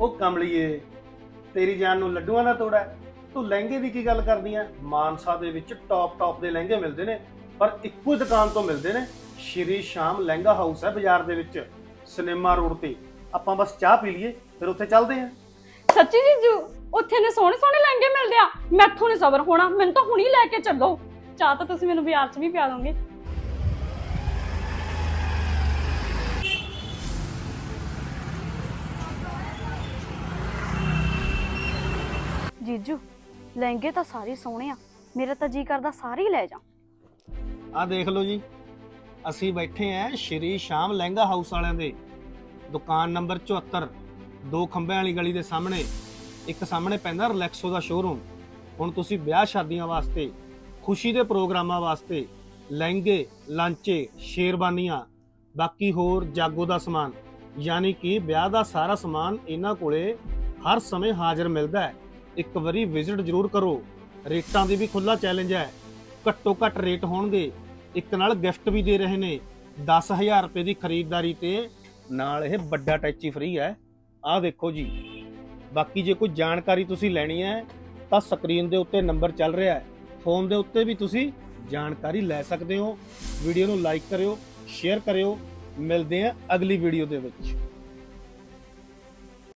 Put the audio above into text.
ਉਹ ਕਮਲੀਏ ਤੇਰੀ ਜਾਨ ਨੂੰ ਲੱਡੂਆਂ ਦਾ ਤੋੜਾ ਹੈ। ਤੂੰ ਲਹਿੰਗੇ ਦੀ ਕੀ ਗੱਲ ਕਰਦੀ ਆ ਮਾਨਸਾ ਦੇ ਵਿੱਚ ਟੌਪ ਟੌਪ ਦੇ ਲਹਿੰਗੇ ਮਿਲਦੇ ਨੇ, ਪਰ ਇੱਕੋ ਦੁਕਾਨ ਤੋਂ ਮਿਲਦੇ ਨੇ। ਸ਼੍ਰੀ ਸ਼ਾਮ ਲਹਿੰਗਾ ਹਾਊਸ ਹੈ ਬਾਜ਼ਾਰ ਦੇ ਵਿੱਚ। ਸਿਨੇਮਾ ਰੋਡ ਤੇ। ਆਪਾਂ ਬਸ ਚਾਹ ਪੀ ਲਈਏ, ਫਿਰ ਉੱਥੇ ਚੱਲਦੇ ਆਂ। ਸੱਚੀ ਜੀਜੂ ਉੱਥੇ ਨੇ ਸੋਹਣੇ ਸੋਹਣੇ ਲਹਿੰਗੇ ਮਿਲਦੇ ਆ। ਮੈਥੋਂ ਨਹੀਂ ਸਬਰ ਹੋਣਾ, ਮੈਨੂੰ ਤਾਂ ਹੁਣੀ ਲੈ ਕੇ ਚੱਲੋ। ਚਾਹ ਤਾਂ ਤੁਸੀਂ ਮੈਨੂੰ ਬਾਜ਼ਾਰ 'ਚ ਵੀ ਪਿਆ ਦੋਗੇ। ਜੀਜੂ, ਲਹਿੰਗੇ ਤਾਂ ਸਾਰੇ ਸੋਹਣੇ ਆ। ਮੇਰਾ ਤਾਂ ਜੀ ਕਰਦਾ ਸਾਰੇ ਹੀ ਲੈ ਜਾ। ਆ ਦੇਖ ਲਓ ਜੀ, ਅਸੀਂ ਬੈਠੇ ਆਂ ਸ਼੍ਰੀ ਸ਼ਾਮ ਲਹਿੰਗਾ ਹਾਊਸ ਵਾਲਿਆਂ ਦੇ। ਦੁਕਾਨ ਨੰਬਰ 74 ਦੋ ਖੰਭਿਆਂ ਵਾਲੀ ਗਲੀ ਦੇ ਸਾਹਮਣੇ। ਇੱਕ ਸਾਹਮਣੇ ਪੈਂਦਾ ਰਿਲੈਕਸੋ ਦਾ ਸ਼ੋਰੂਮ ਹੁਣ ਤੁਸੀਂ ਵਿਆਹ ਸ਼ਾਦੀਆਂ ਵਾਸਤੇ, ਖੁਸ਼ੀ ਦੇ ਪ੍ਰੋਗਰਾਮਾਂ ਵਾਸਤੇ ਲਹਿੰਗੇ, ਲਾਂਚੇ, ਸ਼ੇਰਵਾਨੀਆਂ, ਬਾਕੀ ਹੋਰ ਜਾਗੋ ਦਾ ਸਮਾਨ। ਯਾਨੀ ਕਿ ਵਿਆਹ ਦਾ ਸਾਰਾ ਸਮਾਨ ਇਹਨਾਂ ਕੋਲੇ ਹਰ ਸਮੇਂ ਹਾਜ਼ਰ ਮਿਲਦਾ ਹੈ। ਇੱਕ ਵਾਰੀ ਵਿਜ਼ਿਟ ਜ਼ਰੂਰ ਕਰੋ। ਰੇਟਾਂ ਦੀ ਵੀ ਖੁੱਲਾ ਚੈਲੰਜ ਹੈ। ਘੱਟੋ ਘੱਟ ਰੇਟ ਹੋਣਗੇ। ਇੱਕ ਨਾਲ ਗਿਫਟ ਵੀ ਦੇ ਰਹੇ ਨੇ। 10000 ਰੁਪਏ ਦੀ ਖਰੀਦਦਾਰੀ ਤੇ ਨਾਲ ਇਹ ਵੱਡਾ ਟੈਚੀ ਫ੍ਰੀ ਹੈ। ਆਹ ਦੇਖੋ ਜੀ। ਬਾਕੀ ਜੇ ਕੋਈ ਜਾਣਕਾਰੀ ਤੁਸੀਂ ਲੈਣੀ ਹੈ, ਤਾਂ ਸਕਰੀਨ ਦੇ ਉੱਤੇ ਨੰਬਰ ਚੱਲ ਰਿਹਾ ਹੈ। ਫੋਨ ਦੇ ਉੱਤੇ ਵੀ ਤੁਸੀਂ ਜਾਣਕਾਰੀ ਲੈ ਸਕਦੇ ਹੋ। ਵੀਡੀਓ ਨੂੰ ਲਾਈਕ ਕਰਿਓ ਸ਼ੇਅਰ ਕਰਿਓ। ਮਿਲਦੇ ਹਾਂ ਅਗਲੀ ਵੀਡੀਓ ਦੇ ਵਿੱਚ।